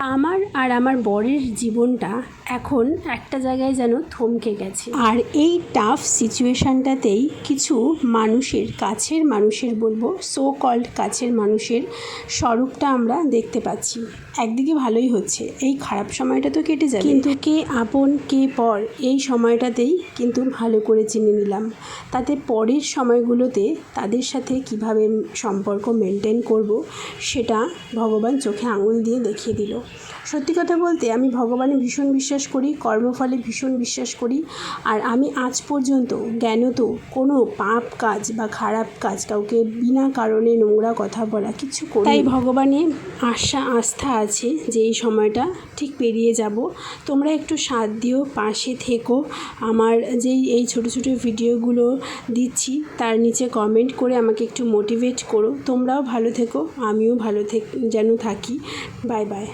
আমার আর আমার বরের জীবনটা এখন একটা জায়গায় যেন থমকে গেছে। আর এই টাফ সিচুয়েশানটাতেই কিছু মানুষের কাছের মানুষের বলব সো কল্ড কাছের মানুষের স্বরূপটা আমরা দেখতে পাচ্ছি। একদিকে ভালোই হচ্ছে, এই খারাপ সময়টা তো কেটে যাবে। কিন্তু কে আপন, কে পর, এই সময়টাতেই কিন্তু ভালো করে চিনে নিলাম। তাতে পরের সময়গুলোতে তাদের সাথে কীভাবে সম্পর্ক মেনটেন করব, সেটা ভগবান চোখে আঙুল দিয়ে দেখিয়ে দিল। সত্যি কথা বলতে আমি ভগবানে ভীষণ বিশ্বাস করি, কর্মফলে ভীষণ বিশ্বাস করি। আর আমি আজ পর্যন্ত জ্ঞানত কোনো পাপ কাজ বা খারাপ কাজ কাউকে বিনা কারণে নোংরা কথা বলা কিছু করি তাই ভগবানে আশা, আস্থা আছে যে এই সময়টা ঠিক পেরিয়ে যাব। তোমরা একটু সাথ দিও, পাশে থেকো। আমার যেই এই ছোটো ছোটো ভিডিওগুলো দিচ্ছি, তার নিচে কমেন্ট করে আমাকে একটু মোটিভেট করো। তোমরাও ভালো থেকো, আমিও ভালো থেক, যেন থাকি। Bye bye